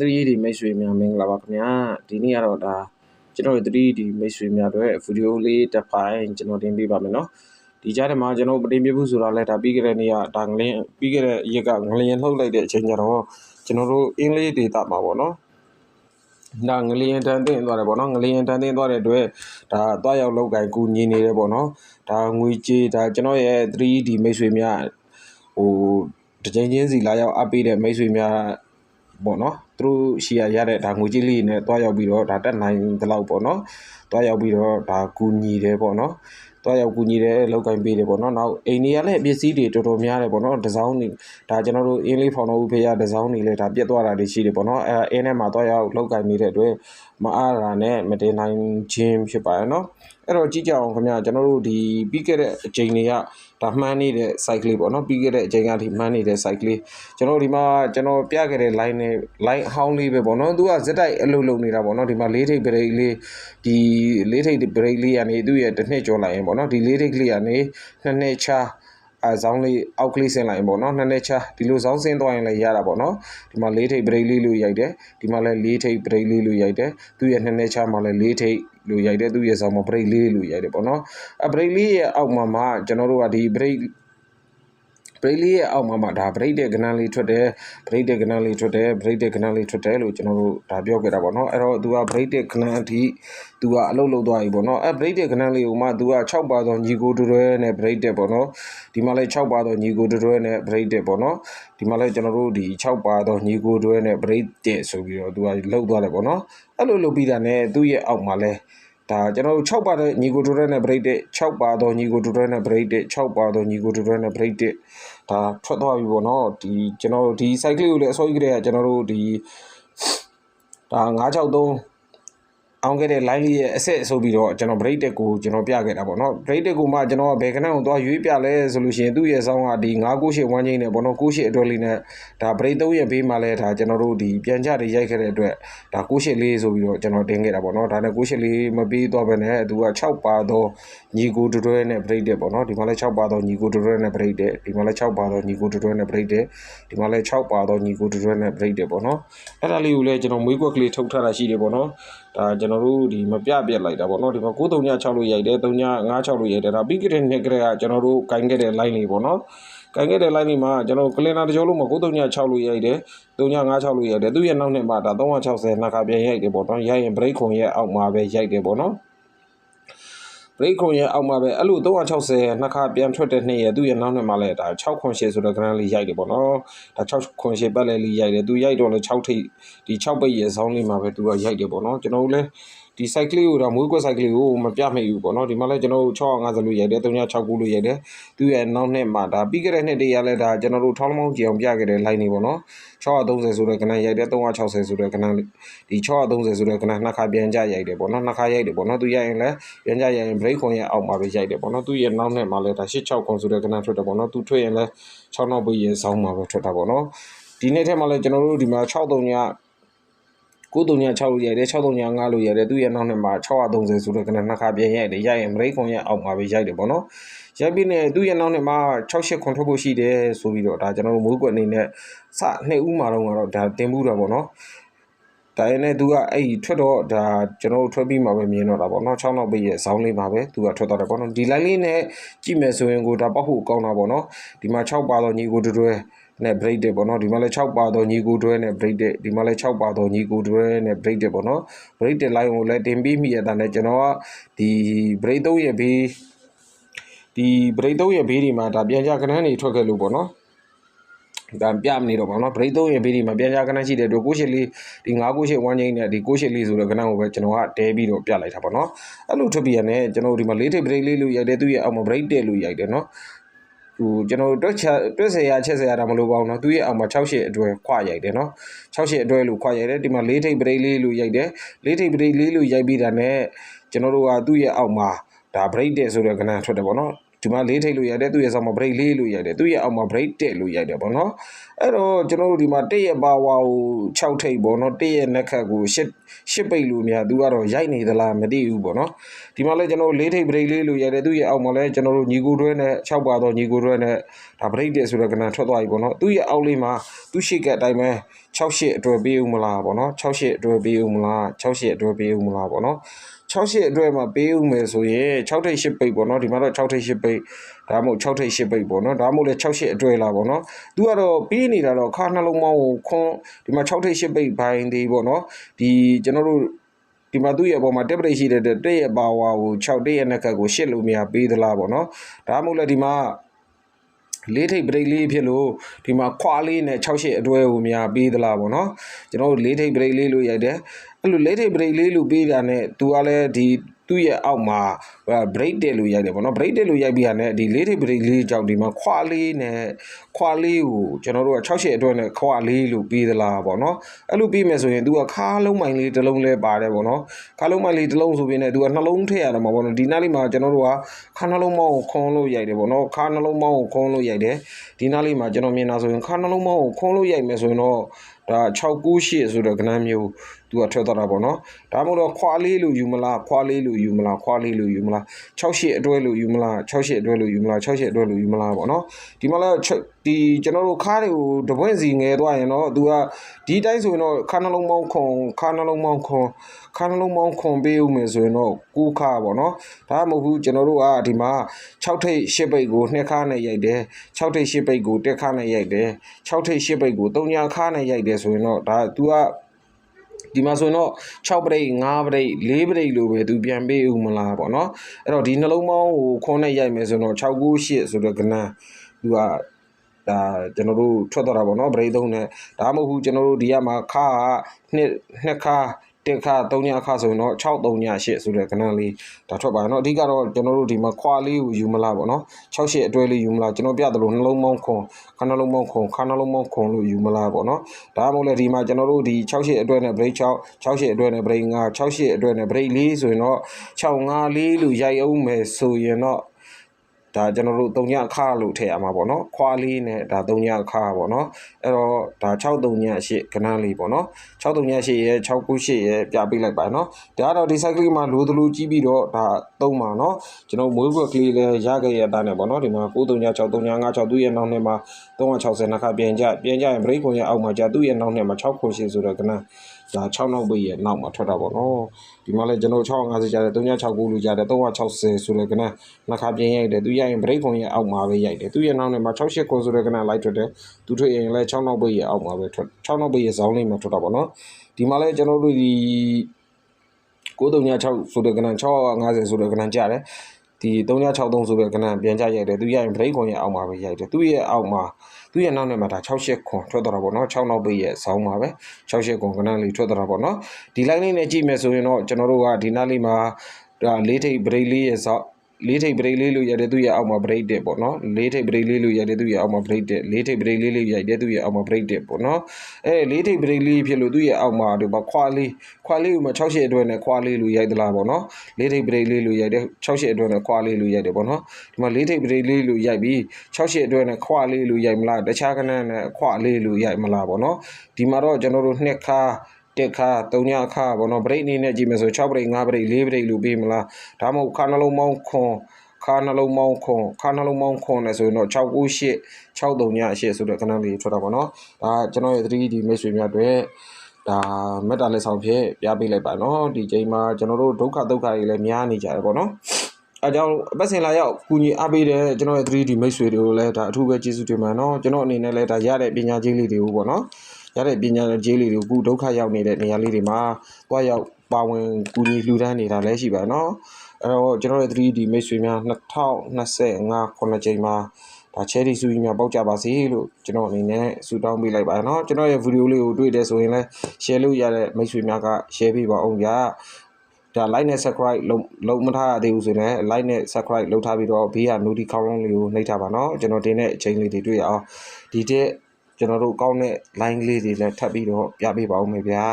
3D မိတ်ဆွေများမင်္ဂလာပါခင်ဗျာဒီနေ့ကတော့ဒါကျွန်တော်တို့ 3D မိတ်ဆွေများတွေဗီဒီယိုလေးတစ်ပိုင်းကျွန်တော်တင်ပြပါမယ်နော်ဒီကြားထဲမှာကျွန်တော်မတင်ပြဘူးဆိုတော့လဲဒါပြီးခဲ့တဲ့နေ့ကဒါငလင်းပြီးခဲ့တဲ့ရက်ကငလင်းလှုပ်လိုက်တဲ့အချိန်ကျတော့ကျွန်တော်တို့အင်္ဂလိပ်ဒေတာမှာပေါ့နော်ဒါငလျင်တန်တင်သွားတယ်ပေါ့နော်ငလျင်တန်တင်သွားတဲ့အတွက်ဒါတွားရောက်လောက်ကင်ကူညီနေတယ်ပေါ့နော်ဒါငွေကြေးဒါကျွန်တော်ရဲ့ 3D မိတ်ဆွေများဟိုတစ်ချိန်ချင်းစီလာရောက်အပ်ပေးတဲ့မိတ်ဆွေများပေါ့နော် သူတို့ရှီရရတဲ့ဒါငွေကြေးလေးနဲ့တွားရောက်ပြီးတော့ဒါတက်နိုင်တဲ့လောက်ပေါ့နော်တွားရောက်ပြီးတော့ဒါကူညီတယ်ပေါ့နော်တွားရောက်ကူညီတယ်လောက်ကင်ပေးတယ်ပေါ့နော်နောက်အိမ်တွေကလည်းပစ္စည်းတွေတော်တော်များတယ်ပေါ့နော်ဒီဇိုင်းတွေဒါကျွန်တော်တို့အင်းလေးဖောင်တော်ဦးဖေရဒီဇိုင်းတွေလည်းဒါပြတ်သွားတာတွေရှိတယ်ပေါ့နော်အဲအင်းထဲမှာတွားရောက်လောက်ကင်နေတဲ့အတွက်မအားတာနဲ့မတင်နိုင်ခြင်းဖြစ်ပါရဲ့နော်အဲ့တော့ကြည့်ကြအောင်ခင်ဗျာကျွန်တော်တို့ဒီပြီးခဲ့တဲ့အချိန်တွေကဒါမှန်းနေတဲ့ site လေးပေါ့နော်ပြီးခဲ့တဲ့အချိန်ကဒီမှန်းနေတဲ့ site လေးကျွန်တော်ဒီမှာကျွန်တော်ပြခဲ့တဲ့ line နဲ့ line အဟောင်းလေးပဲပေါ့နော်သူကဇက်တိုက်အလုပ်လုပ်နေတာပေါ့နော်ဒီမှာလေးထိပ် break လေးဒီလေးထိပ် break လေးကနေသူ့ရဲ့တစ်နှစ်ကျော်လိုက်ရင်ပေါ့နော်ဒီလေးထိပ်ကလေးကနေနှစ်နှစ်ချာအဲဇောင်းလေးအောက်ကလေးဆင်းလိုက်ရင်ပေါ့နော်နှစ်နှစ်ချာဒီလိုဇောင်းဆင်းသွားရင်လည်းရတာပေါ့နော်ဒီမှာလေးထိပ် break လေးလို့ရိုက်တယ်ဒီမှာလည်းလေးထိပ် break လေးလို့ရိုက်တယ်သူ့ရဲ့နှစ်နှစ်ချာမှာလည်းလေးထိပ်လို့ရိုက်တယ်သူ့ရဲ့ဇောင်းမှာ break လေးလို့ရိုက်တယ်ပေါ့နော်အ break လေးရဲ့အောက်မှာမှကျွန်တော်တို့ကဒီ break ဘရိတ်လေးရဲ့အောက်မှာမှဒါဘရိတ်တဲ့ကနန်းလေးထွက်တယ်ဘရိတ်တဲ့ကနန်းလေးထွက်တယ်ဘရိတ်တဲ့ကနန်းလေးထွက်တယ်လို့ကျွန်တော်တို့ဒါပြောခဲ့တာပေါ့နော်အဲ့တော့သူကဘရိတ်တဲ့ကနန်းအထိသူကအလုပ်လုပ်သွားပြီပေါ့နော်အဲ့ဘရိတ်တဲ့ကနန်းလေးကိုမှသူက6ပါသောညီကိုတွဲနဲ့ဘရိတ်တဲ့ပေါ့နော်ဒီမှာလည်း6ပါသောညီကိုတွဲနဲ့ဘရိတ်တဲ့ပေါ့နော်ဒီမှာလည်းကျွန်တော်တို့ဒီ6ပါသောညီကိုတွဲနဲ့ဘရိတ်တဲ့ဆိုပြီးတော့သူကလှုပ်သွားတယ်ပေါ့နော်အဲ့လိုလုပ်ပြီးတာနဲ့သူ့ရဲ့အောက်မှာလည်း ဒါကျွန်တော်တို့6ပါတဲ့ညီကိုတိုရဲနဲ့ break တဲ့6ပါသောညီကိုတိုရဲနဲ့ break တဲ့6ပါသောညီကိုတိုရဲနဲ့ break တဲ့ဒါထွက်သွားပြီပေါ့နော်ဒီကျွန်တော်တို့ဒီ cycle ကိုလည်းအစောကြီးကတည်းကကျွန်တော်တို့ဒီဒါ963 အောင်ခဲ့တဲ့ line လေးရဲ့အဆက်ဆိုပြီးတော့ကျွန်တော် break တက်ကိုကျွန်တော်ပြခဲ့တာပေါ့နော် break တက်ကိုမှကျွန်တော်ကဘယ်ခဏကိုသွားရွေးပြလဲဆိုလို့ရှိရင်သူ့ရဲ့ဆောင်းကဒီ998ဝန်းချင်းနဲ့ပေါ့နော်98အတွက်လေးနဲ့ဒါ break 3ရဲ့ဘေးမှာလဲဒါကျွန်တော်တို့ဒီပြန်ချတွေရိုက်ခဲ့တဲ့အတွက်ဒါ98လေးဆိုပြီးတော့ကျွန်တော်တင်ခဲ့တာပေါ့နော်ဒါနဲ့98လေးမပြီးတော့ဘဲနဲ့သူက6ပါတော့ညီကိုတွဲနဲ့ break တက်ပေါ့နော်ဒီမှာလဲ6ပါတော့ညီကိုတွဲနဲ့ break တက်ဒီမှာလဲ6ပါတော့ညီကိုတွဲနဲ့ break တက်ဒီမှာလဲ6ပါတော့ညီကိုတွဲနဲ့ break တက်ပေါ့နော်အဲ့ဒါလေးကိုလည်းကျွန်တော်မွေးကွက်ကလေးထုတ်ထားတာရှိတယ်ပေါ့နော် ဒါကျွန်တော်တို့ဒီမပြပြက်လိုက်တာပေါ့နော်ဒီမှာ9396လို့ရိုက်တယ်3956လို့ရိုက်တယ်ဒါပြီးခဲ့တဲ့နှစ်ကလေးကကျွန်တော်တို့ကင်ခဲ့တဲ့ line လေးပေါ့နော်ကင်ခဲ့တဲ့ line လေးမှာကျွန်တော်ကလင်နာတကြောလုံးမှာ9396လို့ရိုက်တယ်3956လို့ရိုက်တယ်သူ့ရဲ့နောက်နှစ်မှာဒါ360နှစ်ခါပြန်ရိုက်တယ်ပေါ့နော်ရိုက်ရင် break ခွန်ရဲ့အောက်မှာပဲရိုက်တယ်ပေါ့နော် break ခွန်ရဲ့အောက်မှာပဲအဲ့လို360နှစ်ခါပြန်ထွက်တဲ့နှစ်ရဲ့သူ့ရဲ့နောက်နှစ်မှာလည်းဒါ6ခွန်ရှေဆိုတဲ့ grand လေးရိုက်တယ်ပေါ့နော်ဒါ6ခွန်ရှေပတ်လဲလေးရိုက်တယ်သူရိုက်တော့လဲ6ထိပ်ဒီ6ပိတ်ရဲ့ဇောင်းလေးမှာပဲသူကရိုက်တယ်ပေါ့နော်ကျွန်တော်တို့လည်း ဒီ site ကလေးကိုတော့မွေးကွက် site ကလေးကိုမပြမိဘူးပေါ့နော်ဒီမှာလည်းကျွန်တော်တို့650လို့ရိုက်တယ်369လို့ရိုက်တယ်သူရဲ့နောက်နှစ်မှာဒါပြီးခဲ့တဲ့နှစ်တည်းရလဲဒါကျွန်တော်တို့ထောင်းလုံးမောင်းကြအောင်ပြခဲ့တဲ့ line နေပေါ့နော်630ဆိုတဲ့ကနန်းရိုက်တယ်360ဆိုတဲ့ကနန်းဒီ630ဆိုတဲ့ကနန်းနှစ်ခါပြန်ကြရိုက်တယ်ပေါ့နော်နှစ်ခါရိုက်တယ်ပေါ့နော်သူရိုက်ရင်လည်းပြန်ကြရိုက်ရင် break ခွန်ရဲ့အောက်မှာပဲရိုက်တယ်ပေါ့နော်သူရဲ့နောက်နှစ်မှာလည်းဒါ86ခွန်ဆိုတဲ့ကနန်းထွက်တယ်ပေါ့နော်သူထွက်ရင်လည်း6နောက်ပိတ်ရဲ့ဆောင်းမှာပဲထွက်တာပေါ့နော်ဒီနေ့ထဲမှာလည်းကျွန်တော်တို့ဒီမှာ63ည 936လို့ရိုက်တယ်635လို့ရိုက်တယ်သူရဲ့နောက်နှစ်မှာ630ဆိုတဲ့ကနနှစ်ခါပြန်ရိုက်တယ်ရိုက်ရင်မရိခွန်ရဲ့အောက်မှာပဲရိုက်တယ်ပေါ့နော်ရိုက်ပြီးနေသူရဲ့နောက်နှစ်မှာ68ခွန်ထုတ်ဖို့ရှိတယ်ဆိုပြီးတော့ဒါကျွန်တော်တို့မိုးကွက်အနေနဲ့စနှစ်ဦးမှာတော့ကတော့ဒါတင်မှုတာပေါ့နော်ဒါရင်လည်းသူကအဲ့ဒီထွက်တော့ဒါကျွန်တော်တို့ထွက်ပြီးမှပဲမြင်တော့တာပေါ့နော်6နောက်ပိတ်ရဲ့ဇောင်းလေးမှာပဲသူကထွက်တော့တယ်ပေါ့နော်ဒီ line လေးနဲ့ကြည့်မယ်ဆိုရင်ကိုဒါပောက်ဖို့ကောင်းတာပေါ့နော်ဒီမှာ6ပါတော့ညီကိုတွဲ နဲ့ break တယ်ပေါ့နော်ဒီမှာလည်း6ပါတော့ညီကိုတွဲနဲ့ break တယ်ဒီမှာလည်း6ပါတော့ညီကိုတွဲနဲ့ break တယ်ပေါ့နော် break တဲ့ line ကိုလည်းတင်ပြီးမိရတဲ့နဲ့ကျွန်တော်ကဒီ break 3ရဲ့ဘေးဒီ break 3ရဲ့ဘေးဒီမှာဒါပြန်ကြကနန်းနေထွက်ခဲ့လို့ပေါ့နော်ဒါပြမနေတော့ပါတော့ break 3ရဲ့ဘေးဒီမှာပြန်ကြကနန်းရှိတဲ့အတွက်ကိုရှိလေးဒီ9ကိုရှိ1ချင်းနဲ့ဒီကိုရှိလေးဆိုတဲ့ကနန်းကိုပဲကျွန်တော်ကတဲပြီးတော့ပြလိုက်တာပေါ့နော်အဲ့လိုထွက်ပြီးရနေကျွန်တော်ဒီမှာလေးထိပ် break လေးလို့ရိုက်တယ်သူရဲ့အောက်မှာ break တဲ့လို့ရိုက်တယ်နော် ဟိုကျွန်တော်တွက်ချတွက်ဆရာချက်ဆရာတာမလို့ပါဘူးเนาะသူရဲ့အောင်မှာ68အတွဲခွရိုက်တယ်เนาะ68အတွဲလို့ခွရိုက်တယ်ဒီမှာ၄ထိပ်ပရိတ်လေးလို့ရိုက်တယ်၄ထိပ်ပရိတ်လေးလို့ရိုက်ပြီးတာနဲ့ကျွန်တော်တို့ကသူ့ရဲ့အောက်မှာဒါ break တဲ့ဆိုတဲ့ကဏ္ဍထွက်တယ်ပေါ့เนาะ ဒီမှာလေးထိပ်လို့ရိုက်တယ်သူ့ရဲ့ဆောင်းမှာ break လေးလို့ရိုက်တယ်သူ့ရဲ့အောက်မှာ break တက်လို့ရိုက်တယ်ပေါ့နော်အဲ့တော့ကျွန်တော်တို့ဒီမှာတက်ရဲ့ပါဝါကို6ထိပ်ပေါ့နော်တက်ရဲ့နက်ခတ်ကို8 8ပိတ်လို့များသူကတော့ရိုက်နေသလားမသိဘူးပေါ့နော်ဒီမှာလည်းကျွန်တော်လေးထိပ် break လေးလို့ရိုက်တယ်သူ့ရဲ့အောက်မှာလည်းကျွန်တော်တို့ညီကိုတွဲနဲ့6ပါတော့ညီကိုတွဲနဲ့ဒါ break တက်ဆိုတဲ့ကဏ္ဍထွက်သွားပြီပေါ့နော်သူ့ရဲ့အောက်လေးမှာသူ့ရှိကအတိုင်းပဲ68အတွက်ပေးဦးမလားပေါ့နော်68အတွက်ပေးဦးမလား68အတွက်ပေးဦးမလားပေါ့နော် 68အတွက်မှာပေးဦးမယ်ဆိုရင်6ထိပ်8ပိတ်ပေါ့နော်ဒီမှာတော့6ထိပ်8ပိတ်ဒါမှမဟုတ်6ထိပ်8ပိတ်ပေါ့နော်ဒါမှမဟုတ်လေ68အတွက်လားပေါ့နော်သူကတော့ပေးနေတာတော့ခါနှလုံးမောင်းကိုခွန်းဒီမှာ6ထိပ်8ပိတ်ဘိုင်းသေးပေါ့နော်ဒီကျွန်တော်တို့ဒီမှာသူ့ရဲ့အပေါ်မှာတက်ပရိတ်ရှိတဲ့တက်ရဲ့ပါဝါကို6တက်ရဲ့နှက်ကကို8လို့မရပေးသလားပေါ့နော်ဒါမှမဟုတ်လေဒီမှာလေးထိပ်ပရိတ်လေးဖြစ်လို့ဒီမှာခွာလေးနဲ့68အတွဲကိုများပေးသလားပေါ့နော်ကျွန်တော်တို့လေးထိပ်ပရိတ်လေးလို့ရိုက်တယ် အဲ့လိုလေးထိပ်ပရိတ်လေးလို့ပေးတာနဲ့သူကလည်းဒီသူ့ရဲ့အောက်မှာ break တက်လို့ရိုက်တယ်ပေါ့နော် break တက်လို့ရိုက်ပြီးတာနဲ့ဒီလေးထိပ် break လေးကြောင့်ဒီမှာခွာလေးနဲ့ခွာလေးကိုကျွန်တော်တို့က68အတွဲနဲ့ခွာလေးလို့ပေးသလားပေါ့နော်အဲ့လိုပေးမယ်ဆိုရင်သူကခါလုံးမိုင်လေးတစ်လုံးလဲပါတယ်ပေါ့နော်ခါလုံးမိုင်လေးတစ်လုံးဆိုပြီးနေသူကနှလုံးထည့်ရတာမှာပေါ့နော်ဒီနားလေးမှာကျွန်တော်တို့ကခါနှလုံးမောင်းကိုခွန်းလို့ရိုက်တယ်ပေါ့နော်ခါနှလုံးမောင်းကိုခွန်းလို့ရိုက်တယ်ဒီနားလေးမှာကျွန်တော်မြင်တာဆိုရင်ခါနှလုံးမောင်းကိုခွန်းလို့ရိုက်မယ်ဆိုရင်တော့ဒါ698ဆိုတဲ့ကဏ္ဍမျိုးသူကထွက်သွားတာပေါ့နော်ဒါမှမဟုတ်တော့ခွာလေးလို့ယူမလားခွာလေးလို့ယူမလားခွာလေးလို့ယူမလား68အတွဲလို့ယူမလား68အတွဲလို့ယူမလား68အတွဲလို့ယူမလားပေါ့နော်ဒီမှာလည်း ဒီကျွန်တော်တို့ခါးတွေကိုတပွင့်စီငယ်သွားရင်တော့သူကဒီတိုင်းဆိုရင်တော့ခါနှလုံးပေါင်းခွန်ခါနှလုံးပေါင်းခွန်ခါနှလုံးပေါင်းခွန်ပေးဦးမယ်ဆိုရင်တော့ကိုခါပေါ့နော်ဒါမှမဟုတ်ဘူးကျွန်တော်တို့ကဒီမှာ6ထိပ်10ပိတ်ကိုနှစ်ခါနဲ့ရိုက်တယ်6ထိပ်10ပိတ်ကိုတက်ခါနဲ့ရိုက်တယ်6ထိပ်10ပိတ်ကို3ညာခါနဲ့ရိုက်တယ်ဆိုရင်တော့ဒါ तू ကဒီမှာဆိုရင်တော့6ပရိတ်5ပရိတ်4ပရိတ်လို့ပဲသူပြန်ပေးဦးမလားပေါ့နော်အဲ့တော့ဒီနှလုံးပေါင်းကိုခွန်းနဲ့ရိုက်မယ်ဆိုတော့698ဆိုတော့ကဏ္ဍသူက ဒါကျွန်တော်တို့ထွက်သွားတာပေါ့နော်ဘရိတ်သုံးနဲ့ဒါမှမဟုတ်ကျွန်တော်တို့ဒီကမှာခါနှစ်နှစ်ခါတက်ခါ၃ညအခါဆိုရင်တော့6 3ည8ဆိုတဲ့ကဏ္ဍလေးဒါထွက်ပါရနော်အဓိကတော့ကျွန်တော်တို့ဒီမှာခွာလေးကိုယူမလားပေါ့နော်6 8အတွဲလေးယူမလားကျွန်တော်ပြသလိုနှလုံးမောင်းခွန်ခါနှလုံးမောင်းခွန်ခါနှလုံးမောင်းခွန်လို့ယူမလားပေါ့နော်ဒါမှမဟုတ်လေဒီမှာကျွန်တော်တို့ဒီ6 8အတွဲနဲ့ break 6 6 8အတွဲနဲ့ break 5 6 8အတွဲနဲ့ break 4ဆိုရင်တော့6 5 4လို့ရိုက်အောင်မယ်ဆိုရင်တော့ ဒါကျွန်တော်တို့3ညအခါလို့ထည့်ရမှာပေါ့နော်ခွာလေးနဲ့ဒါ3ညအခါပေါ့နော်အဲ့တော့ဒါ6 3ည8ခဏလေးပေါ့နော်6 3ည8ရဲ့6 9 8ရဲ့ပြပေးလိုက်ပါနော်ဒါကတော့ဒီ cycle မှာလိုသလိုကြီးပြီးတော့ဒါသုံးပါနော်ကျွန်တော်မွေးဘွက်ကလေးလည်းရခဲ့ရတဲ့နဲ့ပေါ့နော်ဒီမှာ9 3ည6 3ည5 6သူ့ရဲ့နောက်နဲ့မှာ360နှစ်ခါပြင်ကြပြင်ကြရင် break ခွန်ရဲ့အောက်မှာကြာသူ့ရဲ့နောက်နဲ့မှာ6ခွန်ရှိဆိုတော့ကနဒါ6နောက်ပိတ်ရဲ့နောက်မှာထွက်တာပေါ့နော်ဒီမှာလည်းကျွန်တော်650ကျတယ်369လို့ကျတယ်360ဆိုတဲ့ကနနှစ်ခါပြင်ရိုက်တယ်သူရိုက်ရင် break ခွန်ရဲ့အောက်မှာပဲရိုက်တယ်သူ့ရဲ့နောက်နဲ့မှာ68ခွန်ဆိုတဲ့ကနလိုက်ထွက်တယ်သူထွက်ရင်လည်း6နောက်ပိတ်ရဲ့အောက်မှာပဲထွက်6နောက်ပိတ်ရဲ့ဇောင်းလေးမှာထွက်တာပေါ့နော်ဒီမှာလည်းကျွန်တော်တို့ဒီ936ဆိုတဲ့ကန650ဆိုတဲ့ကနကြတယ် ဒီ3963ဆိုတဲ့ကဏ္ဍပြန်ကြရိုက်တယ်သူရရင် break ခွန်ရဲ့အောက်မှာပဲရိုက်တယ်သူရဲ့အောက်မှာသူရဲ့နောက်နဲ့မှာဒါ68ခွန်ထွက်သွားတာပေါ့နော်6နောက်ပိတ်ရဲ့ဇောင်းမှာပဲ68ခွန်ကဏ္ဍလေးထွက်သွားတာပေါ့နော်ဒီ line လေးနဲ့ကြည့်မယ်ဆိုရင်တော့ကျွန်တော်တို့ကဒီနားလေးမှာဒါလေးထိပ် break လေးရဲ့ဇောင်း လေးထိပ် break လေးလို့ရတယ်သူရဲ့အောက်မှာ break တက်ပေါ့နော်လေးထိပ် break လေးလို့ရတယ်သူရဲ့အောက်မှာ break တက်လေးထိပ် break လေးလေးရတယ်သူရဲ့အောက်မှာ break တက်ပေါ့နော်အဲလေးထိပ် break လေးဖြစ်လို့သူရဲ့အောက်မှာဒီမှာခွာလေးခွာလေးကိုမှ68အတွဲနဲ့ခွာလေးလို့ရိုက်သလားပေါ့နော်လေးထိပ် break လေးလို့ရိုက်တယ်68အတွဲနဲ့ခွာလေးလို့ရိုက်တယ်ပေါ့နော်ဒီမှာလေးထိပ် break လေးလို့ရိုက်ပြီး68အတွဲနဲ့ခွာလေးလို့ရိုက်မလားတခြားကဏ္ဍနဲ့ခွာလေးလို့ရိုက်မလားပေါ့နော်ဒီမှာတော့ကျွန်တော်တို့နှစ်ခါ တက်ခါ၃ညခါပေါ့နော်ဗရိတ်အနေနဲ့ကြည့်မယ်ဆို6ဗရိတ်5ဗရိတ်4ဗရိတ်လို့ပေးမလားဒါမှမဟုတ်ခါနှလုံးမောင်းခွန်ခါနှလုံးမောင်းခွန်ခါနှလုံးမောင်းခွန်လည်းဆိုရင်တော့698 63ည8ဆိုတဲ့ကဏ္ဍလေးထွက်တာပေါ့နော်ဒါကျွန်တော်ရဲ့ 3D မိတ်ဆွေများတွေဒါမေတ္တာလက်ဆောင်ဖြင့်ပြပေးလိုက်ပါနော်ဒီချိန်မှာကျွန်တော်တို့ဒုက္ခဒုက္ခတွေလည်းများနေကြတယ်ပေါ့နော်အဲကြောင့်အပတ်စဉ်လာရောက်ကူညီအားပေးတဲ့ကျွန်တော်ရဲ့ 3D မိတ်ဆွေတွေကိုလည်းဒါအထူးပဲကျေးဇူးတင်ပါတယ်နော်ကျွန်တော်အနေနဲ့လည်းဒါရတဲ့ပညာကြီးလေးတွေကိုပေါ့နော် ရတဲ့ပညာကြီးလေးတွေကိုအခုဒုက္ခရောက်နေတဲ့နေရာလေးတွေမှာတွားရောက်ပါဝင်ကူညီလှူဒန်းနေတာလည်းရှိပါတယ်နော်အဲ့တော့ကျွန်တော်ရဲ့ 3D မိတ်ဆွေများ2025ခုနှစ်ချိန်မှာဒါ cherry စုကြီးများပေါက်ကြပါစေလို့ကျွန်တော်အနေနဲ့ဆုတောင်းပေးလိုက်ပါနော်ကျွန်တော်ရဲ့ဗီဒီယိုလေးကိုတွေ့တယ်ဆိုရင်လည်း share လုပ်ရတဲ့မိတ်ဆွေများက share ပေးပါအောင်ကြာဒါ like နဲ့ subscribe လုံးလုံးမထားရသေးဘူးဆိုရင် like နဲ့ subscribe လုပ်ထားပြီးတော့ဘေးက notification ခေါင်းလုံးလေးကိုနှိပ်ထားပါနော်ကျွန်တော်တင်တဲ့အချိန်လေးတွေတွေ့ရအောင်ဒီတဲ့ ကျွန်တော်တို့ကောင်းတဲ့ line လေးတွေလည်းထပ်ပြီးတော့ပြပေးပါဦးမယ်ဗျာ